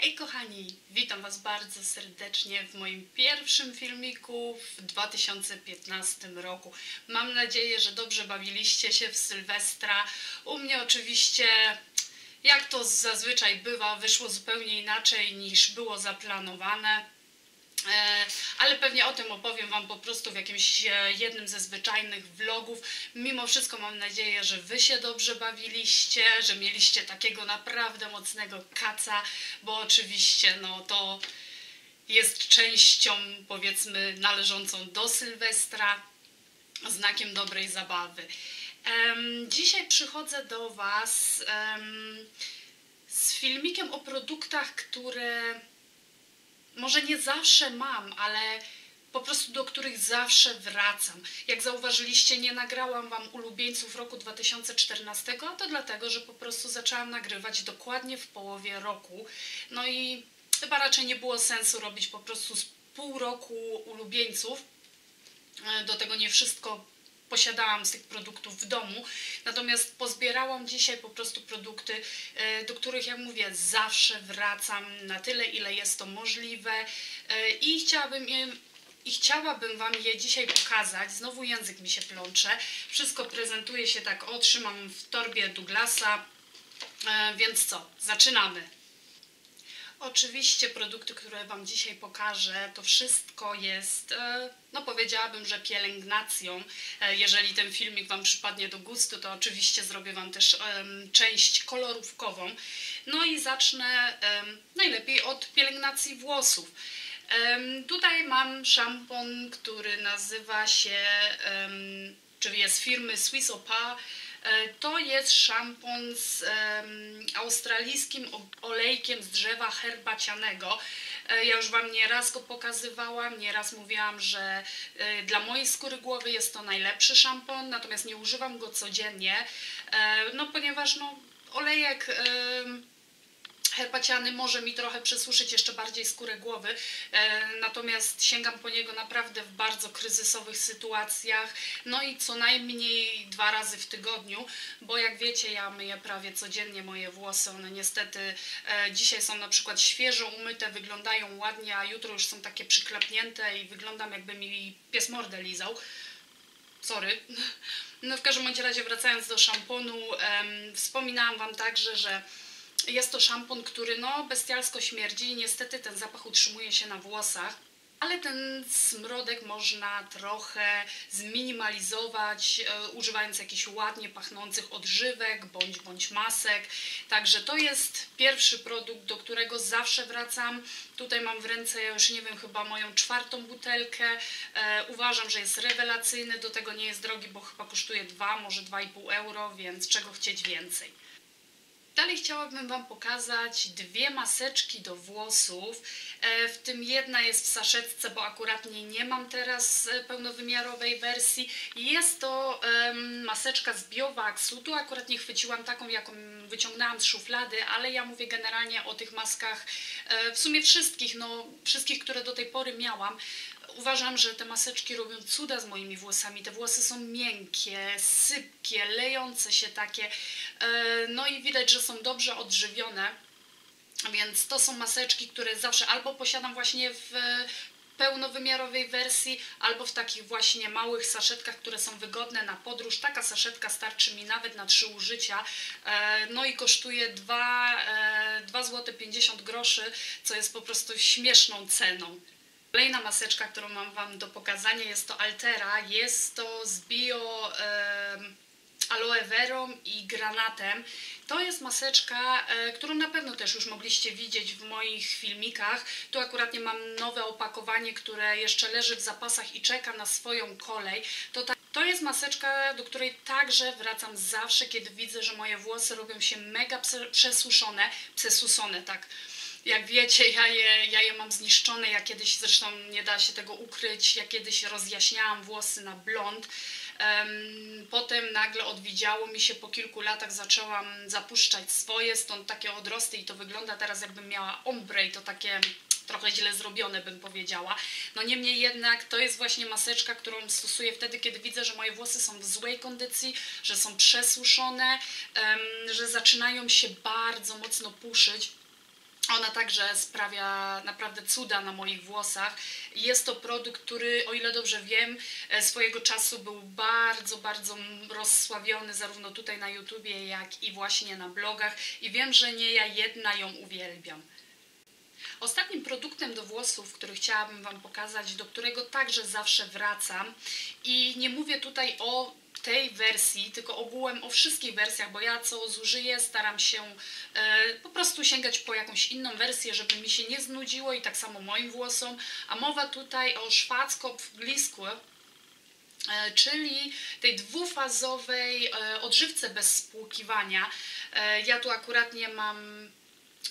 Hej kochani, witam Was bardzo serdecznie w moim pierwszym filmiku w 2015 roku. Mam nadzieję, że dobrze bawiliście się w Sylwestra. U mnie oczywiście, jak to zazwyczaj bywa, wyszło zupełnie inaczej niż było zaplanowane. E, ale pewnie o tym opowiem Wam po prostu w jakimś e, jednym ze zwyczajnych vlogów. Mimo wszystko mam nadzieję, że Wy się dobrze bawiliście, że mieliście takiego naprawdę mocnego kaca, bo oczywiście no to jest częścią powiedzmy należącą do Sylwestra, znakiem dobrej zabawy. Dzisiaj przychodzę do Was z filmikiem o produktach, które może nie zawsze mam, ale po prostu do których zawsze wracam. Jak zauważyliście, nie nagrałam Wam ulubieńców roku 2014, a to dlatego, że po prostu zaczęłam nagrywać dokładnie w połowie roku. No i chyba raczej nie było sensu robić po prostu z pół roku ulubieńców. E, do tego nie wszystko posiadałam z tych produktów w domu. Natomiast pozbierałam dzisiaj po prostu produkty, e, do których, jak mówię, zawsze wracam na tyle, ile jest to możliwe e, i chciałabym je i chciałabym Wam je dzisiaj pokazać. Znowu język mi się plącze. Wszystko prezentuje się tak, otrzymam w torbie Douglasa. E, więc co, zaczynamy. Oczywiście produkty, które Wam dzisiaj pokażę, to wszystko jest, e, no powiedziałabym, że pielęgnacją. E, jeżeli ten filmik Wam przypadnie do gustu, to oczywiście zrobię Wam też część kolorówkową. No i zacznę najlepiej od pielęgnacji włosów. Tutaj mam szampon, który nazywa się, czyli jest firmy Swiss Opa to jest szampon z australijskim olejkiem z drzewa herbacianego. E, ja już Wam nieraz go pokazywałam, nieraz mówiłam, że y, dla mojej skóry głowy jest to najlepszy szampon, natomiast nie używam go codziennie, no ponieważ no, olejek... Herbaciany może mi trochę przesuszyć jeszcze bardziej skórę głowy, e, natomiast sięgam po niego naprawdę w bardzo kryzysowych sytuacjach, no i co najmniej dwa razy w tygodniu, bo jak wiecie ja myję prawie codziennie moje włosy, one niestety e, dzisiaj są na przykład świeżo umyte, wyglądają ładnie, a jutro już są takie przyklapnięte i wyglądam jakby mi pies mordę lizał. Sorry. No w każdym razie wracając do szamponu, wspominałam Wam także, że jest to szampon, który no bestialsko śmierdzi i niestety ten zapach utrzymuje się na włosach. Ale ten smrodek można trochę zminimalizować, e, używając jakichś ładnie pachnących odżywek bądź, bądź masek. Także to jest pierwszy produkt, do którego zawsze wracam. Tutaj mam w ręce, ja już nie wiem, chyba moją czwartą butelkę. E, uważam, że jest rewelacyjny, do tego nie jest drogi, bo chyba kosztuje 2, może 2,5 euro, więc czego chcieć więcej. Dalej chciałabym Wam pokazać dwie maseczki do włosów, e, w tym jedna jest w saszetce, bo akurat nie, nie mam teraz e, pełnowymiarowej wersji. Jest to maseczka z Biowaxu, tu akurat nie chwyciłam taką, jaką wyciągnęłam z szuflady, ale ja mówię generalnie o tych maskach, e, w sumie wszystkich, no wszystkich, które do tej pory miałam. Uważam, że te maseczki robią cuda z moimi włosami. Te włosy są miękkie, sypkie, lejące się takie. No i widać, że są dobrze odżywione. Więc to są maseczki, które zawsze albo posiadam właśnie w pełnowymiarowej wersji, albo w takich właśnie małych saszetkach, które są wygodne na podróż. Taka saszetka starczy mi nawet na trzy użycia. E, no i kosztuje 2 zł 50 groszy, co jest po prostu śmieszną ceną. Kolejna maseczka, którą mam Wam do pokazania jest to Altera. Jest to z bio aloe verą i granatem. To jest maseczka, e, którą na pewno też już mogliście widzieć w moich filmikach. Tu akurat nie mam nowe opakowanie, które jeszcze leży w zapasach i czeka na swoją kolej. To, ta, to jest maseczka, do której także wracam zawsze, kiedy widzę, że moje włosy robią się mega przesuszone, przesusone, tak jak wiecie, ja je, ja je mam zniszczone, ja kiedyś, zresztą nie da się tego ukryć, ja kiedyś rozjaśniałam włosy na blond, Potem nagle odwidziało mi się, po kilku latach zaczęłam zapuszczać swoje, stąd takie odrosty i to wygląda teraz jakbym miała ombre i to takie trochę źle zrobione bym powiedziała. No niemniej jednak to jest właśnie maseczka, którą stosuję wtedy, kiedy widzę, że moje włosy są w złej kondycji, że są przesuszone, że zaczynają się bardzo mocno puszyć Ona także sprawia naprawdę cuda na moich włosach. Jest to produkt, który, o ile dobrze wiem, e, swojego czasu był bardzo, bardzo rozsławiony zarówno tutaj na YouTubie, jak i właśnie na blogach. I wiem, że nie ja jedna ją uwielbiam. Ostatnim produktem do włosów, który chciałabym Wam pokazać, do którego także zawsze wracam i nie mówię tutaj o tej wersji, tylko ogółem o wszystkich wersjach, bo ja co zużyję, staram się e, po prostu sięgać po jakąś inną wersję, żeby mi się nie znudziło i tak samo moim włosom. A mowa tutaj o Schwarzkopf Gliskur, e, czyli tej dwufazowej e, odżywce bez spłukiwania. Ja tu akurat nie mam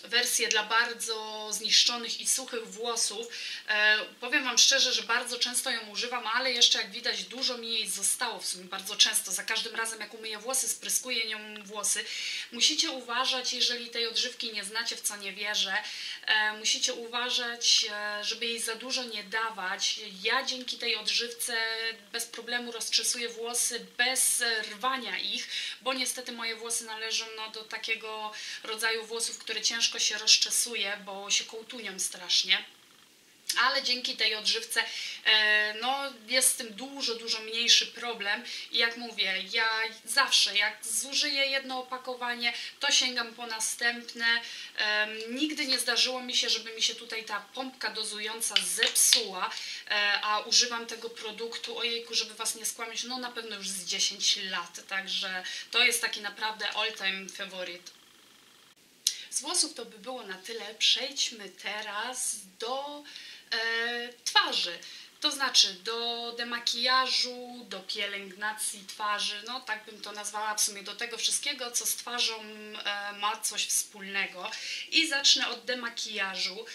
wersję dla bardzo zniszczonych i suchych włosów. E, powiem Wam szczerze, że bardzo często ją używam, ale jeszcze jak widać dużo mi jej zostało w sumie bardzo często. Za każdym razem jak umyję włosy, spryskuję nią włosy. Musicie uważać, jeżeli tej odżywki nie znacie, w co nie wierzę, e, musicie uważać, e, żeby jej za dużo nie dawać. Ja dzięki tej odżywce bez problemu rozczesuję włosy bez rwania ich, bo niestety moje włosy należą no, do takiego rodzaju włosów, które ciężko ciężko się rozczesuje, bo się kołtunią strasznie ale dzięki tej odżywce e, no, jest z tym dużo, dużo mniejszy problem i jak mówię, ja zawsze jak zużyję jedno opakowanie, to sięgam po następne. Nigdy nie zdarzyło mi się, żeby mi się tutaj ta pompka dozująca zepsuła, e, a używam tego produktu, ojejku, żeby Was nie skłamić, no na pewno już z 10 lat, także to jest taki naprawdę all-time favorite. Z włosów to by było na tyle. Przejdźmy teraz do e, twarzy. To znaczy do demakijażu, do pielęgnacji twarzy, no tak bym to nazwała w sumie do tego wszystkiego, co z twarzą e, ma coś wspólnego. I zacznę od demakijażu.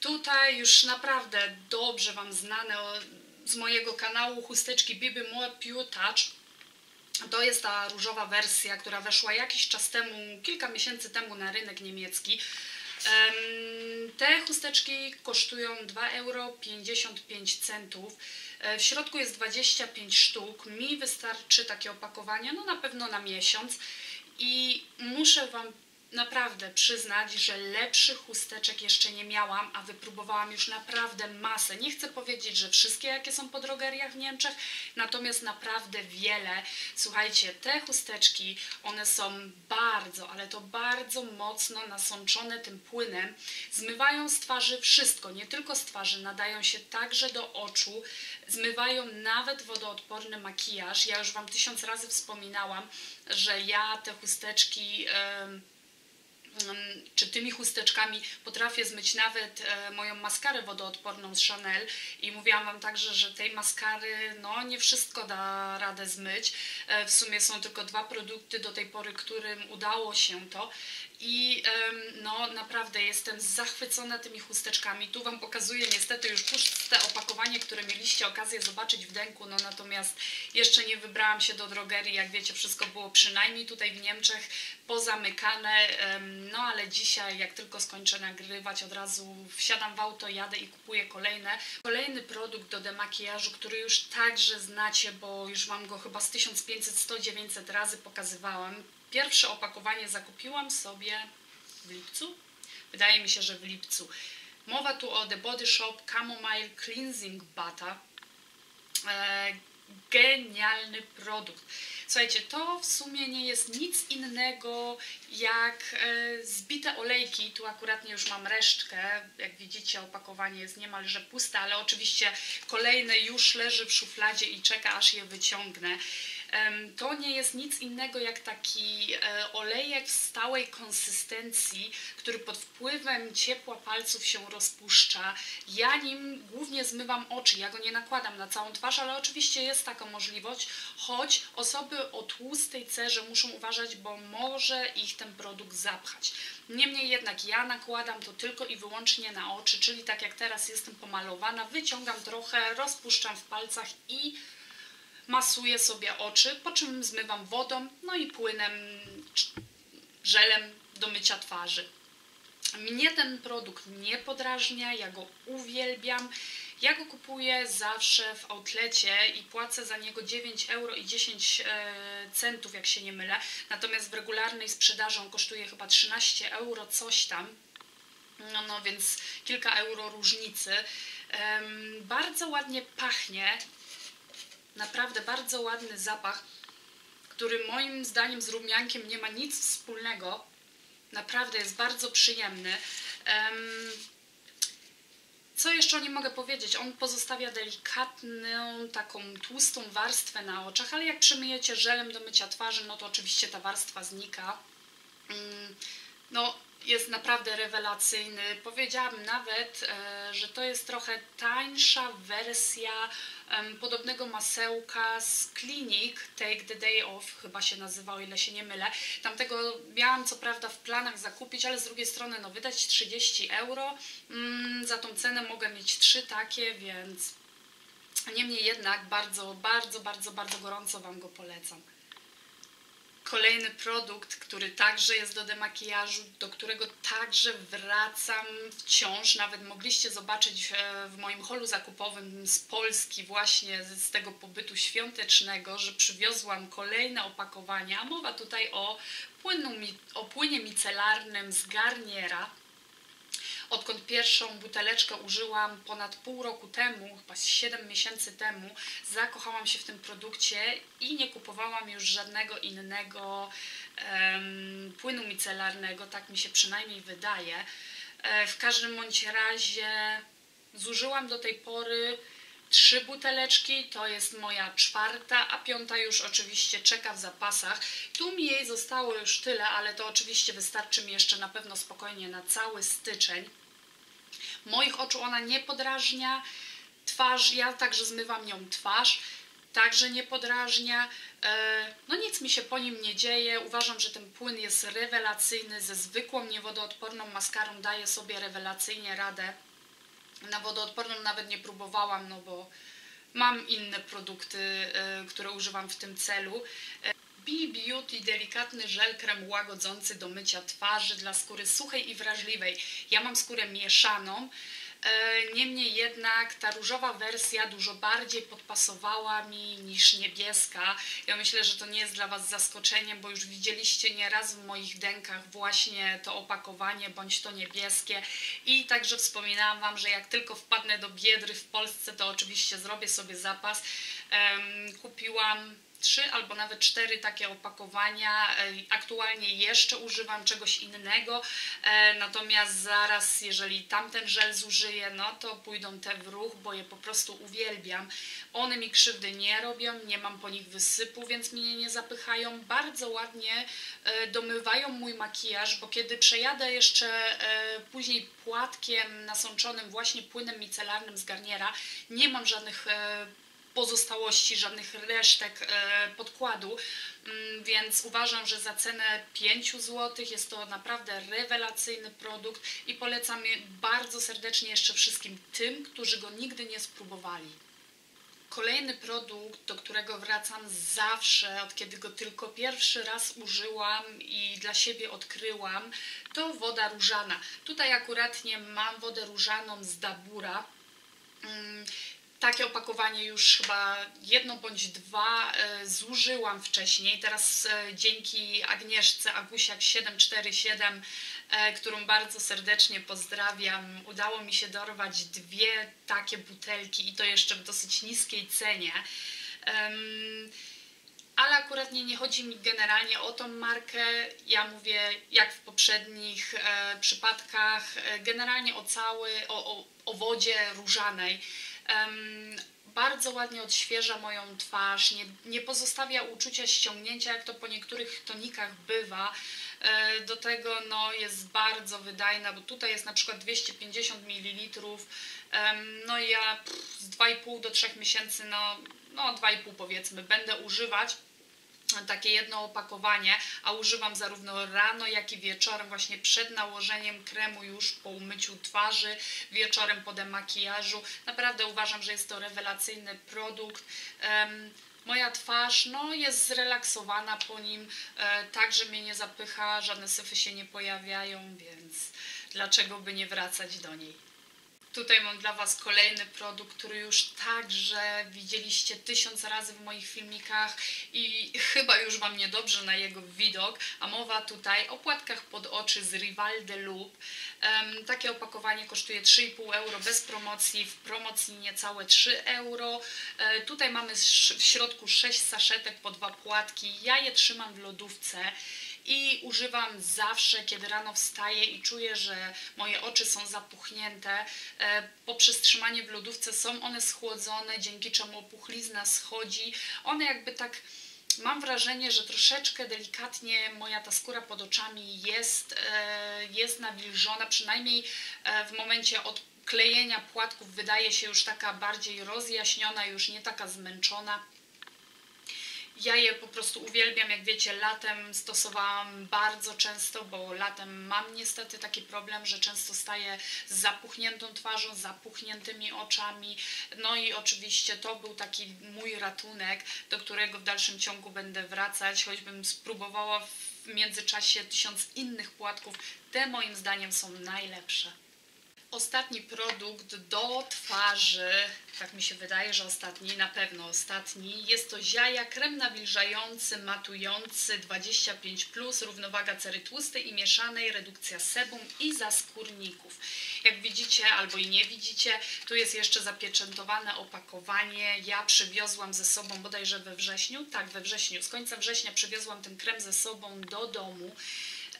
Tutaj już naprawdę dobrze Wam znane z mojego kanału chusteczki Bibi More Pure Touch to jest ta różowa wersja, która weszła jakiś czas temu, kilka miesięcy temu na rynek niemiecki. Te chusteczki kosztują 2,55 euro. E, w środku jest 25 sztuk. Mi wystarczy takie opakowanie, no na pewno na miesiąc. I muszę Wam naprawdę przyznać, że lepszych chusteczek jeszcze nie miałam, a wypróbowałam już naprawdę masę. Nie chcę powiedzieć, że wszystkie, jakie są po drogeriach w Niemczech, natomiast naprawdę wiele. Słuchajcie, te chusteczki, one są bardzo, ale to bardzo mocno nasączone tym płynem. Zmywają z twarzy wszystko, nie tylko z twarzy, nadają się także do oczu, zmywają nawet wodoodporny makijaż. Ja już Wam tysiąc razy wspominałam, że ja te chusteczki... Yy, czy tymi chusteczkami potrafię zmyć nawet e, moją maskarę wodoodporną z Chanel i mówiłam Wam także, że tej maskary no nie wszystko da radę zmyć. E, w sumie są tylko dwa produkty do tej pory, którym udało się to i no naprawdę jestem zachwycona tymi chusteczkami. Tu Wam pokazuję niestety już puste opakowanie, które mieliście okazję zobaczyć w Denku, no natomiast jeszcze nie wybrałam się do drogerii, jak wiecie wszystko było przynajmniej tutaj w Niemczech pozamykane, no ale dzisiaj jak tylko skończę nagrywać od razu wsiadam w auto, jadę i kupuję kolejne. Kolejny produkt do demakijażu, który już także znacie, bo już mam go chyba z 1500-100-900 razy pokazywałam Pierwsze opakowanie zakupiłam sobie w lipcu. Wydaje mi się, że w lipcu. Mowa tu o The Body Shop Chamomile Cleansing Butter. E, genialny produkt. Słuchajcie, to w sumie nie jest nic innego jak e, zbite olejki. Tu akurat już mam resztkę. Jak widzicie, opakowanie jest niemalże puste, ale oczywiście kolejne już leży w szufladzie i czeka, aż je wyciągnę. To nie jest nic innego jak taki e, olejek w stałej konsystencji, który pod wpływem ciepła palców się rozpuszcza. Ja nim głównie zmywam oczy, ja go nie nakładam na całą twarz, ale oczywiście jest taka możliwość, choć osoby o tłustej cerze muszą uważać, bo może ich ten produkt zapchać. Niemniej jednak ja nakładam to tylko i wyłącznie na oczy, czyli tak jak teraz jestem pomalowana, wyciągam trochę, rozpuszczam w palcach i masuję sobie oczy, po czym zmywam wodą, no i płynem, żelem do mycia twarzy. Mnie ten produkt nie podrażnia, ja go uwielbiam. Ja go kupuję zawsze w outlecie i płacę za niego 9 euro i 10 e, centów, jak się nie mylę. Natomiast w regularnej sprzedaży on kosztuje chyba 13 euro, coś tam. No, no więc kilka euro różnicy. Bardzo ładnie pachnie. Naprawdę bardzo ładny zapach, który moim zdaniem z rumiankiem nie ma nic wspólnego. Naprawdę jest bardzo przyjemny. Em, co jeszcze o nim mogę powiedzieć? On pozostawia delikatną, taką tłustą warstwę na oczach, ale jak przemyjecie żelem do mycia twarzy, no to oczywiście ta warstwa znika. Mm, No, jest naprawdę rewelacyjny. Powiedziałabym nawet, e, że to jest trochę tańsza wersja podobnego masełka z Clinic, Take the Day Off, chyba się nazywa, o ile się nie mylę. Tamtego miałam co prawda w planach zakupić, ale z drugiej strony no, wydać 30 euro. Mm, za tą cenę mogę mieć trzy takie, więc niemniej jednak bardzo, bardzo, bardzo, bardzo gorąco Wam go polecam. Kolejny produkt, który także jest do demakijażu, do którego także wracam wciąż. Nawet mogliście zobaczyć e, w moim holu zakupowym z Polski, właśnie z tego pobytu świątecznego, że przywiozłam kolejne opakowania. Mowa tutaj o, płynu, o płynie micelarnym z Garniera. Odkąd pierwszą buteleczkę użyłam ponad pół roku temu, chyba z 7 miesięcy temu, zakochałam się w tym produkcie i nie kupowałam już żadnego innego em, płynu micelarnego, tak mi się przynajmniej wydaje. E, w każdym bądź razie zużyłam do tej pory trzy buteleczki, to jest moja czwarta, a piąta już oczywiście czeka w zapasach. Tu mi jej zostało już tyle, ale to oczywiście wystarczy mi jeszcze na pewno spokojnie na cały styczeń. Moich oczu ona nie podrażnia, twarz, ja także zmywam nią twarz, także nie podrażnia. E, No nic mi się po nim nie dzieje. Uważam, że ten płyn jest rewelacyjny, ze zwykłą niewodoodporną maskarą daje sobie rewelacyjnie radę. Na wodoodporną nawet nie próbowałam, no bo mam inne produkty, e, które używam w tym celu. Be Beauty delikatny żel krem łagodzący do mycia twarzy dla skóry suchej i wrażliwej. Ja mam skórę mieszaną. e, Niemniej jednak ta różowa wersja dużo bardziej podpasowała mi niż niebieska. Ja myślę, że to nie jest dla Was zaskoczeniem, bo już widzieliście nieraz w moich dękach właśnie to opakowanie bądź to niebieskie. I także wspominałam Wam, że jak tylko wpadnę do Biedry w Polsce, to oczywiście zrobię sobie zapas. Kupiłam trzy albo nawet cztery takie opakowania. E, Aktualnie jeszcze używam czegoś innego, e, natomiast zaraz, jeżeli tamten żel zużyję, no to pójdą te w ruch, bo je po prostu uwielbiam. One mi krzywdy nie robią, nie mam po nich wysypu, więc mnie nie zapychają. Bardzo ładnie e, domywają mój makijaż, bo kiedy przejadę jeszcze później płatkiem nasączonym właśnie płynem micelarnym z Garniera, nie mam żadnych pozostałości, żadnych resztek e, podkładu, Mm, więc uważam, że za cenę 5 zł jest to naprawdę rewelacyjny produkt i polecam je bardzo serdecznie jeszcze wszystkim tym, którzy go nigdy nie spróbowali. Kolejny produkt, do którego wracam zawsze, od kiedy go tylko pierwszy raz użyłam i dla siebie odkryłam, to woda różana. Tutaj akuratnie mam wodę różaną z Dabura. Takie opakowanie już chyba jedno bądź dwa e, zużyłam wcześniej. Teraz e, dzięki Agnieszce Agusiak 747, e, którą bardzo serdecznie pozdrawiam, udało mi się dorwać dwie takie butelki i to jeszcze w dosyć niskiej cenie. Ale akurat nie, nie chodzi mi generalnie o tą markę. Ja mówię, jak w poprzednich przypadkach, generalnie o cały, o, o, o wodzie różanej. Bardzo ładnie odświeża moją twarz, nie, nie pozostawia uczucia ściągnięcia, jak to po niektórych tonikach bywa. E, Do tego no, jest bardzo wydajna, bo tutaj jest na przykład 250 ml. No ja z 2,5 do 3 miesięcy, no, no 2,5 powiedzmy, będę używać takie jedno opakowanie, a używam zarówno rano, jak i wieczorem, właśnie przed nałożeniem kremu już po umyciu twarzy, wieczorem po demakijażu. Naprawdę uważam, że jest to rewelacyjny produkt. Em, Moja twarz no, jest zrelaksowana po nim, e, tak, że mnie nie zapycha, żadne syfy się nie pojawiają, więc dlaczego by nie wracać do niej? Tutaj mam dla Was kolejny produkt, który już także widzieliście tysiąc razy w moich filmikach i chyba już Wam niedobrze na jego widok, a mowa tutaj o płatkach pod oczy z Rival de Loop. Um, takie opakowanie kosztuje 3,5 euro bez promocji, w promocji niecałe 3 euro. E, tutaj mamy w środku 6 saszetek po dwa płatki. Ja je trzymam w lodówce i używam zawsze, kiedy rano wstaję i czuję, że moje oczy są zapuchnięte. E, poprzez trzymanie w lodówce są one schłodzone, dzięki czemu opuchlizna schodzi. One jakby tak mam wrażenie, że troszeczkę delikatnie moja ta skóra pod oczami jest, e, jest nawilżona, przynajmniej e, w momencie odklejenia płatków wydaje się już taka bardziej rozjaśniona, już nie taka zmęczona. Ja je po prostu uwielbiam, jak wiecie, latem stosowałam bardzo często, bo latem mam niestety taki problem, że często staję z zapuchniętą twarzą, z zapuchniętymi oczami. No i oczywiście to był taki mój ratunek, do którego w dalszym ciągu będę wracać, choćbym spróbowała w międzyczasie tysiąc innych płatków. Te moim zdaniem są najlepsze. Ostatni produkt do twarzy, tak mi się wydaje, że ostatni, na pewno ostatni, jest to Ziaja krem nawilżający, matujący 25+, równowaga cery tłustej i mieszanej, redukcja sebum i zaskórników. Jak widzicie albo i nie widzicie, tu jest jeszcze zapieczętowane opakowanie. Ja przywiozłam ze sobą bodajże we wrześniu, tak we wrześniu, z końca września przywiozłam ten krem ze sobą do domu.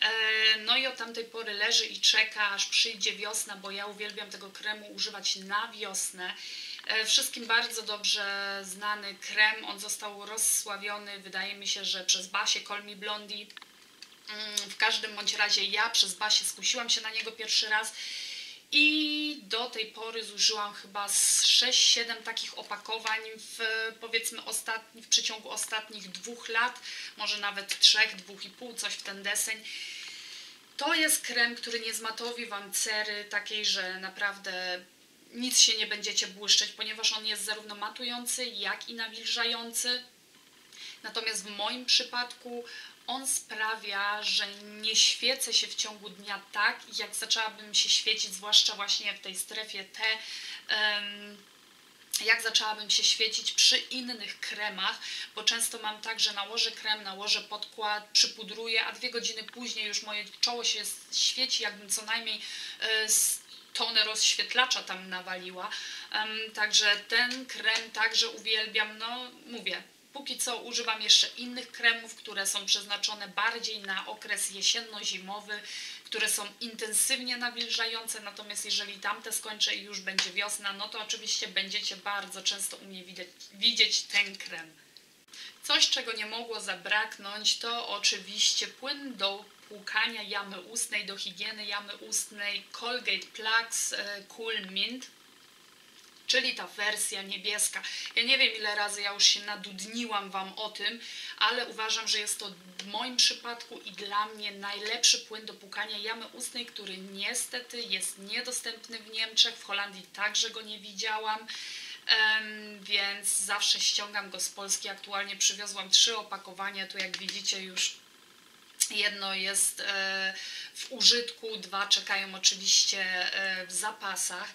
E, no i od tamtej pory leży i czeka, aż przyjdzie wiosna, bo ja uwielbiam tego kremu używać na wiosnę. E, wszystkim bardzo dobrze znany krem, on został rozsławiony, wydaje mi się, że przez Basię Colmi Blondi. Mm, w każdym bądź razie ja przez Basię skusiłam się na niego pierwszy raz i do tej pory zużyłam chyba 6-7 takich opakowań w powiedzmy ostatni, w przeciągu ostatnich dwóch lat, może nawet trzech, dwóch i pół, coś w ten deseń. To jest krem, który nie zmatowi Wam cery takiej, że naprawdę nic się nie będziecie błyszczeć, ponieważ on jest zarówno matujący, jak i nawilżający. Natomiast w moim przypadku on sprawia, że nie świecę się w ciągu dnia tak, jak zaczęłabym się świecić, zwłaszcza właśnie w tej strefie T, jak zaczęłabym się świecić przy innych kremach, bo często mam tak, że nałożę krem, nałożę podkład, przypudruję, a dwie godziny później już moje czoło się świeci, jakbym co najmniej e, tonę rozświetlacza tam nawaliła. Także ten krem także uwielbiam, no mówię, Póki co używam jeszcze innych kremów, które są przeznaczone bardziej na okres jesienno-zimowy, które są intensywnie nawilżające, natomiast jeżeli tamte skończę i już będzie wiosna, no to oczywiście będziecie bardzo często u mnie widzieć, widzieć ten krem. Coś, czego nie mogło zabraknąć, to oczywiście płyn do płukania jamy ustnej, do higieny jamy ustnej Colgate Plaques e, Cool Mint czyli ta wersja niebieska. Ja nie wiem ile razy ja już się nadudniłam Wam o tym, ale uważam, że jest to w moim przypadku i dla mnie najlepszy płyn do płukania jamy ustnej, który niestety jest niedostępny w Niemczech, w Holandii także go nie widziałam. Um, więc zawsze ściągam go z Polski. Aktualnie przywiozłam trzy opakowania, tu jak widzicie już jedno jest e, w użytku, dwa czekają oczywiście e, w zapasach.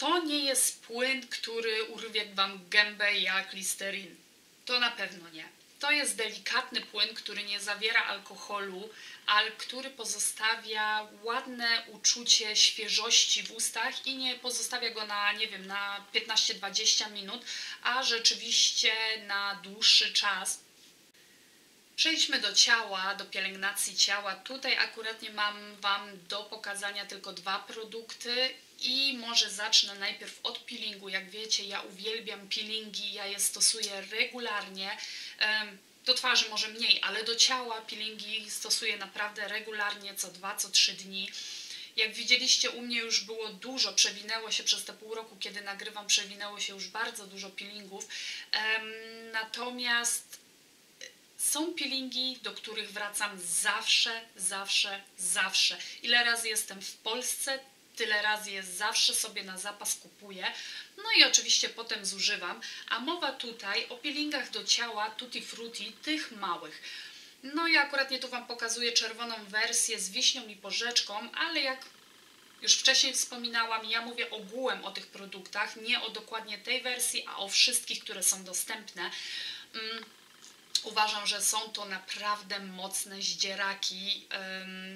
To nie jest płyn, który urwie Wam gębę jak listerin. To na pewno nie. To jest delikatny płyn, który nie zawiera alkoholu, ale który pozostawia ładne uczucie świeżości w ustach i nie pozostawia go na, nie wiem, na 15-20 minut, a rzeczywiście na dłuższy czas. Przejdźmy do ciała, do pielęgnacji ciała. Tutaj akuratnie mam Wam do pokazania tylko dwa produkty i może zacznę najpierw od peelingu. Jak wiecie, ja uwielbiam peelingi, ja je stosuję regularnie. Do twarzy może mniej, ale do ciała peelingi stosuję naprawdę regularnie, co dwa, co trzy dni. Jak widzieliście, u mnie już było dużo, przewinęło się przez te pół roku, kiedy nagrywam, przewinęło się już bardzo dużo peelingów. Natomiast są peelingi, do których wracam zawsze, zawsze, zawsze. Ile razy jestem w Polsce, tyle razy je zawsze sobie na zapas kupuję. No i oczywiście potem zużywam. A mowa tutaj o peelingach do ciała Tutti Frutti, tych małych. No i akurat nie tu Wam pokazuję czerwoną wersję z wiśnią i porzeczką, ale jak już wcześniej wspominałam, ja mówię ogółem o tych produktach, nie o dokładnie tej wersji, a o wszystkich, które są dostępne. Mm, uważam, że są to naprawdę mocne zdzieraki.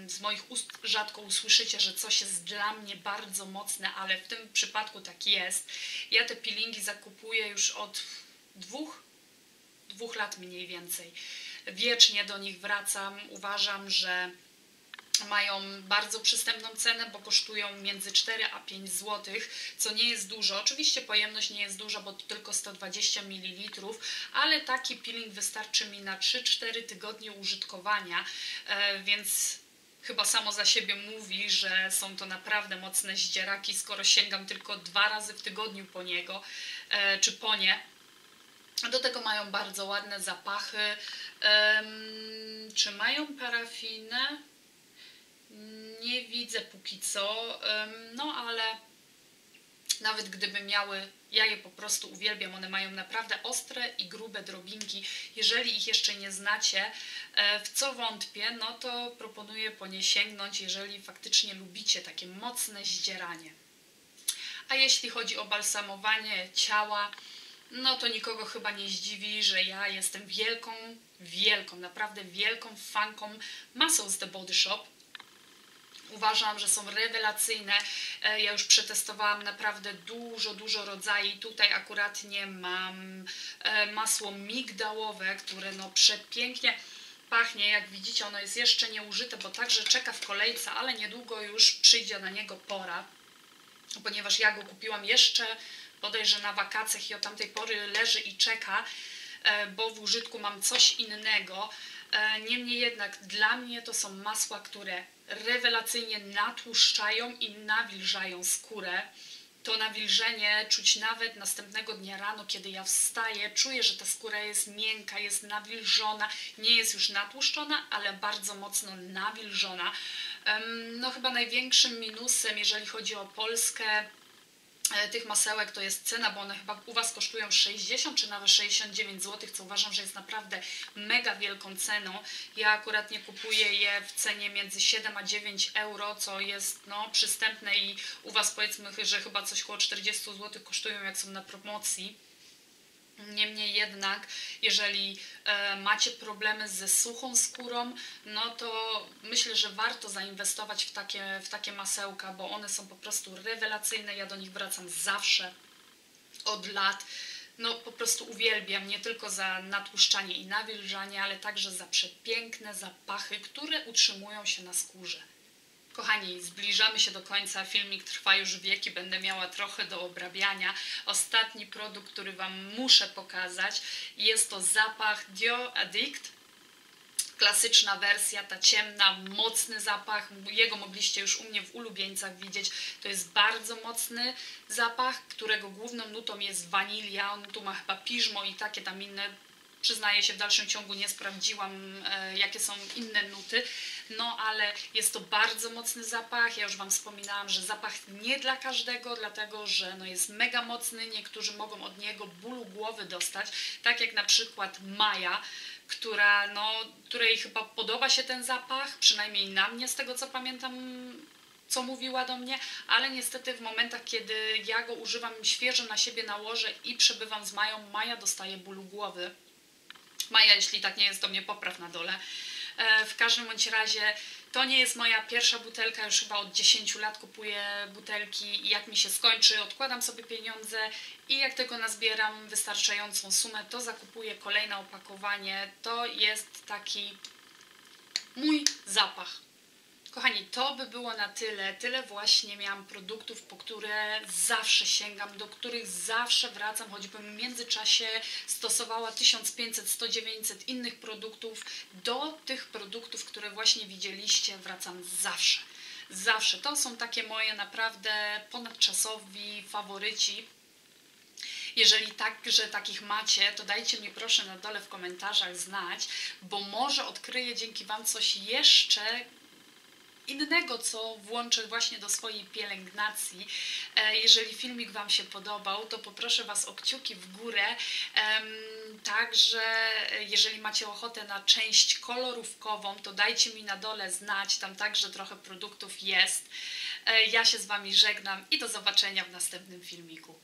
Z moich ust rzadko usłyszycie, że coś jest dla mnie bardzo mocne, ale w tym przypadku tak jest. Ja te peelingi zakupuję już od dwóch, dwóch lat mniej więcej. Wiecznie do nich wracam. Uważam, że mają bardzo przystępną cenę, bo kosztują między 4 a 5 zł, co nie jest dużo. Oczywiście pojemność nie jest duża, bo to tylko 120 ml, ale taki peeling wystarczy mi na 3-4 tygodnie użytkowania, e, więc chyba samo za siebie mówi, że są to naprawdę mocne zdzieraki, skoro sięgam tylko dwa razy w tygodniu po niego, e, czy po nie. Do tego mają bardzo ładne zapachy. Czy mają parafinę? Nie widzę póki co, no ale nawet gdyby miały, ja je po prostu uwielbiam, one mają naprawdę ostre i grube drobinki. Jeżeli ich jeszcze nie znacie, e, w co wątpię, no to proponuję po nie sięgnąć, jeżeli faktycznie lubicie takie mocne zdzieranie. A jeśli chodzi o balsamowanie ciała, no to nikogo chyba nie zdziwi, że ja jestem wielką, wielką, naprawdę wielką fanką z The Body Shop. Uważam, że są rewelacyjne. E, ja już przetestowałam naprawdę dużo, dużo rodzajów. Tutaj akurat nie mam e, masło migdałowe, które no przepięknie pachnie. Jak widzicie, ono jest jeszcze nieużyte, bo także czeka w kolejce, ale niedługo już przyjdzie na niego pora, ponieważ ja go kupiłam jeszcze bodajże na wakacjach i od tamtej pory leży i czeka, e, bo w użytku mam coś innego. Niemniej jednak dla mnie to są masła, które rewelacyjnie natłuszczają i nawilżają skórę. To nawilżenie czuć nawet następnego dnia rano, kiedy ja wstaję, czuję, że ta skóra jest miękka, jest nawilżona, nie jest już natłuszczona, ale bardzo mocno nawilżona. No chyba największym minusem, jeżeli chodzi o Polskę, tych masełek to jest cena, bo one chyba u Was kosztują 60 czy nawet 69 zł, co uważam, że jest naprawdę mega wielką ceną. Ja akurat nie kupuję je w cenie między 7 a 9 euro, co jest no, przystępne i u Was powiedzmy, że chyba coś około 40 zł kosztują jak są na promocji. Niemniej jednak, jeżeli e, macie problemy ze suchą skórą, no to myślę, że warto zainwestować w takie, w takie masełka, bo one są po prostu rewelacyjne. Ja do nich wracam zawsze, od lat. No po prostu uwielbiam, nie tylko za natłuszczanie i nawilżanie, ale także za przepiękne zapachy, które utrzymują się na skórze. Kochani, zbliżamy się do końca. Filmik trwa już wieki, będę miała trochę do obrabiania. Ostatni produkt, który Wam muszę pokazać, jest to zapach Dio Addict. Klasyczna wersja, ta ciemna, mocny zapach. Jego mogliście już u mnie w ulubieńcach widzieć. To jest bardzo mocny zapach, którego główną nutą jest wanilia. On tu ma chyba piżmo i takie tam inne Przyznaję się, w dalszym ciągu nie sprawdziłam, e, jakie są inne nuty, no ale jest to bardzo mocny zapach. Ja już Wam wspominałam, że zapach nie dla każdego, dlatego że no jest mega mocny. Niektórzy mogą od niego bólu głowy dostać, tak jak na przykład Maja, która, no, której chyba podoba się ten zapach, przynajmniej na mnie z tego co pamiętam co mówiła do mnie, ale niestety w momentach, kiedy ja go używam świeżo na siebie nałożę i przebywam z Mają, Maja dostaje bólu głowy. Maja, jeśli tak nie jest, to mnie popraw na dole. E, w każdym bądź razie to nie jest moja pierwsza butelka, już chyba od 10 lat kupuję butelki i jak mi się skończy, odkładam sobie pieniądze i jak tylko nazbieram wystarczającą sumę, to zakupuję kolejne opakowanie. To jest taki mój zapach. Kochani, to by było na tyle. Tyle właśnie miałam produktów, po które zawsze sięgam, do których zawsze wracam, choćbym w międzyczasie stosowała 1500, 100, 900 innych produktów. Do tych produktów, które właśnie widzieliście, wracam zawsze. Zawsze. To są takie moje naprawdę ponadczasowi faworyci. Jeżeli także takich macie, to dajcie mi proszę na dole w komentarzach znać, bo może odkryję dzięki Wam coś jeszcze innego, co włączę właśnie do swojej pielęgnacji. E, jeżeli filmik Wam się podobał, to poproszę Was o kciuki w górę. Także e, jeżeli macie ochotę na część kolorówkową, to dajcie mi na dole znać, tam także trochę produktów jest. E, Ja się z Wami żegnam i do zobaczenia w następnym filmiku.